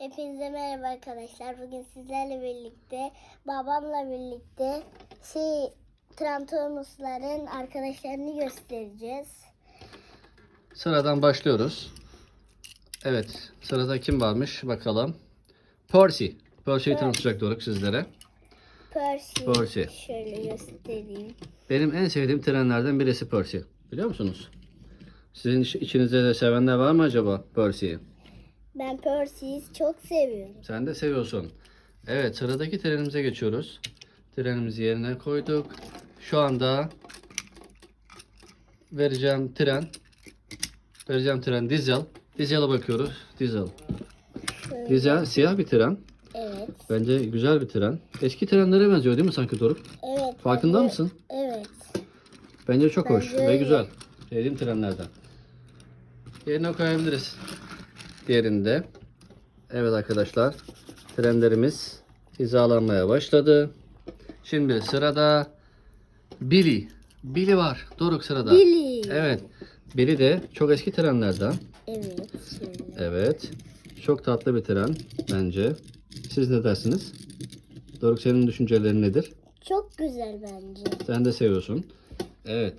Hepinize merhaba arkadaşlar. Bugün sizlerle birlikte, babamla birlikte şey Trantomusların arkadaşlarını göstereceğiz. Sıradan başlıyoruz. Evet, sırada kim varmış bakalım. Percy. Percy'yi tanıtacak Doruk sizlere. Percy. Percy. Şöyle göstereyim. Benim en sevdiğim trenlerden birisi Percy. Biliyor musunuz? Sizin iç- içinizde de sevenler var mı acaba Percy'yi? Ben Percy'yi çok seviyorum. Sen de seviyorsun. Evet, sıradaki trenimize geçiyoruz. Trenimizi yerine koyduk. Şu anda vereceğim tren. Vereceğim tren Diesel. Diesel'e bakıyoruz. Diesel. Şöyle. Diesel siyah bir tren. Evet. Bence güzel bir tren. Eski trenlere benziyor değil mi sanki Doruk? Evet. Farkında bence- mısın? Evet. Bence çok hoş Bence ve öyle. güzel. Sevdiğim trenlerden. Yerine koyabiliriz. Diğerinde. Evet arkadaşlar. Trenlerimiz hizalanmaya başladı. Şimdi sırada Billy. Billy var. Doruk sırada. Billy. Evet. Billy de çok eski trenlerden. Evet. Şöyle. Evet. Çok tatlı bir tren bence. Siz ne dersiniz? Doruk senin düşüncelerin nedir? Çok güzel bence. Sen de seviyorsun. Evet.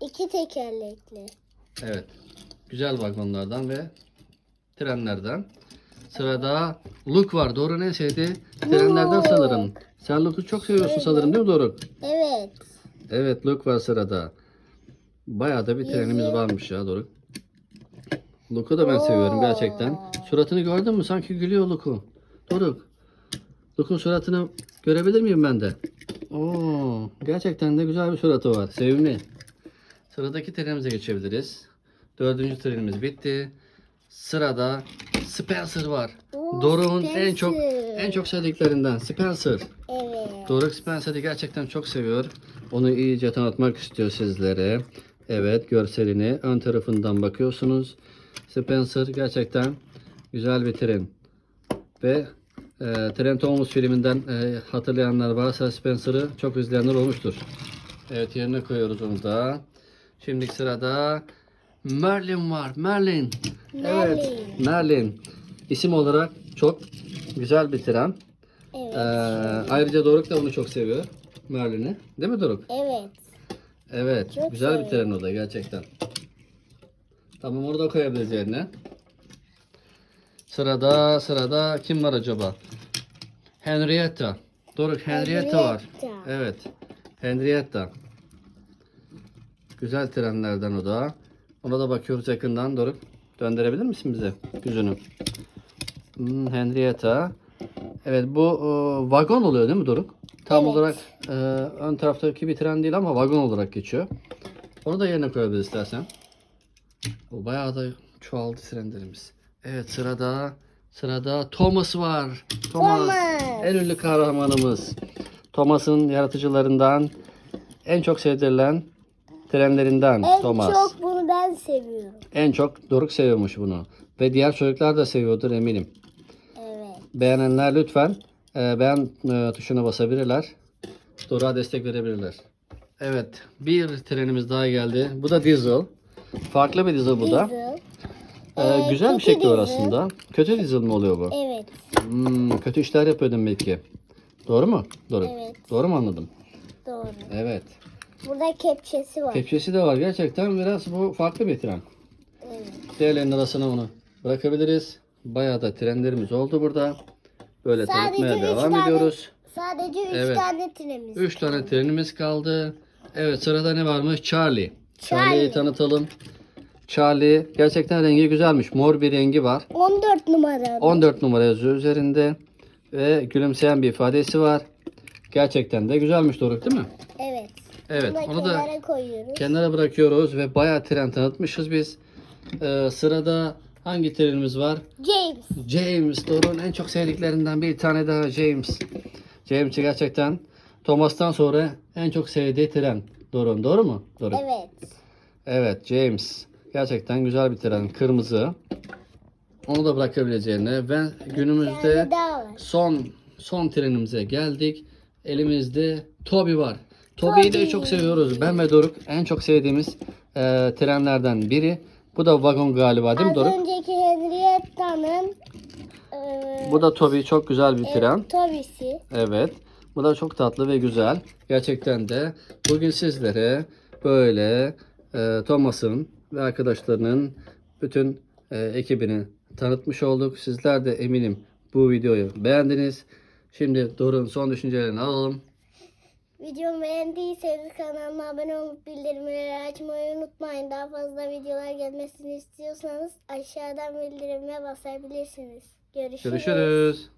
İki tekerlekli. Evet. Güzel vagonlardan ve trenlerden. Sırada Luke var. Doruk'un en sevdiği trenlerden sanırım. Sen Luke'u çok seviyorsun sanırım değil mi Doruk? Evet. Evet Luke var sırada. Bayağı da bir trenimiz varmış ya Doruk. Luke'u da ben seviyorum gerçekten. Suratını gördün mü? Sanki gülüyor Luke'u. Doruk. Luke'un suratını görebilir miyim ben de? Oo, gerçekten de güzel bir suratı var. Sevimli. Sıradaki trenimize geçebiliriz. Dördüncü trenimiz bitti. Sırada Spencer var. Oo, Doruk'un en çok en çok sevdiklerinden Spencer. Evet. Doruk Spencer'ı gerçekten çok seviyor. Onu iyice tanıtmak istiyor sizlere. Evet görselini ön tarafından bakıyorsunuz. Spencer gerçekten güzel bir tren. Ve e, Tren Thomas filminden e, hatırlayanlar varsa Spencer'ı çok izleyenler olmuştur. Evet yerine koyuyoruz onu da. Şimdi sırada Merlin var. Merlin. Evet. Merlin. İsim olarak çok güzel bir tren. Evet. Ee, ayrıca Doruk da onu çok seviyor. Merlin'i. Değil mi Doruk? Evet. Evet. Çok güzel bir seviyor. tren o da gerçekten. Tamam onu da koyabiliriz yerine. Sırada sırada kim var acaba? Henrietta. Doruk Henrietta var. Henrietta. Evet. Henrietta. Güzel trenlerden o da. Ona da bakıyoruz yakından Doruk. Döndürebilir misin bize yüzünü? Hmm, Henrietta. Evet bu e, vagon oluyor değil mi Doruk? Tam Evet. olarak e, ön taraftaki bir tren değil ama vagon olarak geçiyor. Onu da yerine koyabiliriz istersen. O bayağı da çoğaldı trenlerimiz. Evet sırada sırada Thomas var. Thomas. Thomas. En ünlü kahramanımız. Thomas'ın yaratıcılarından en çok sevdirilen trenlerinden En Thomas. çok bunu ben seviyorum. En çok Doruk seviyormuş bunu. Ve diğer çocuklar da seviyordur eminim. Evet. Beğenenler lütfen e, beğen e, tuşuna basabilirler. Doruk'a destek verebilirler. Evet bir trenimiz daha geldi. Bu da diesel. Farklı bir diesel bu da. Diesel. Ee, güzel bir kötü şekli var diesel. aslında. Kötü diesel mi oluyor bu? Evet. Hmm, kötü işler yapıyor demek ki. Doğru mu? Doğru. Evet. Doğru mu anladım? Doğru. Evet. Burada kepçesi var. Kepçesi de var. Gerçekten biraz bu farklı bir tren. Evet. Diğerlerinin arasına onu bırakabiliriz. Bayağı da trenlerimiz oldu burada. Böyle Sadece tanıtmaya devam tane- ediyoruz. Sadece üç Evet. tane trenimiz. 3 tane trenimiz kaldı. Evet sırada ne varmış? Charlie. Charlie'yi Charlie. tanıtalım. Charlie gerçekten rengi güzelmiş. Mor bir rengi var. 14 numara. 14 numara yazıyor üzerinde. Ve gülümseyen bir ifadesi var. Gerçekten de güzelmiş Doruk değil mi? Evet. Bunu onu da kenara koyuyoruz. kenara bırakıyoruz ve bayağı tren tanıtmışız biz. Ee, sırada hangi trenimiz var? James. James, Doruk'un en çok sevdiklerinden bir tane daha James. James'i gerçekten Thomas'tan sonra en çok sevdiği tren. Doruk'un doğru mu? Doruk. Evet. Evet James. Gerçekten güzel bir tren. Kırmızı. Onu da bırakabileceğine ve günümüzde son son trenimize geldik. Elimizde Toby var. Toby'yi de çok seviyoruz. Ben ve Doruk en çok sevdiğimiz e, trenlerden biri. Bu da vagon galiba değil mi Az Doruk? önceki Henrietta'nın eee Bu da Toby çok güzel bir tren. Tobisi. Evet. Bu da çok tatlı ve güzel. Gerçekten de bugün sizlere böyle e, Thomas'ın ve arkadaşlarının bütün e, ekibini tanıtmış olduk. Sizler de eminim bu videoyu beğendiniz. Şimdi Doruk'un son düşüncelerini alalım. Videomu beğendiyseniz kanalıma abone olup bildirimleri açmayı unutmayın. Daha fazla videolar gelmesini istiyorsanız aşağıdan bildirime basabilirsiniz. Görüşürüz. Görüşürüz.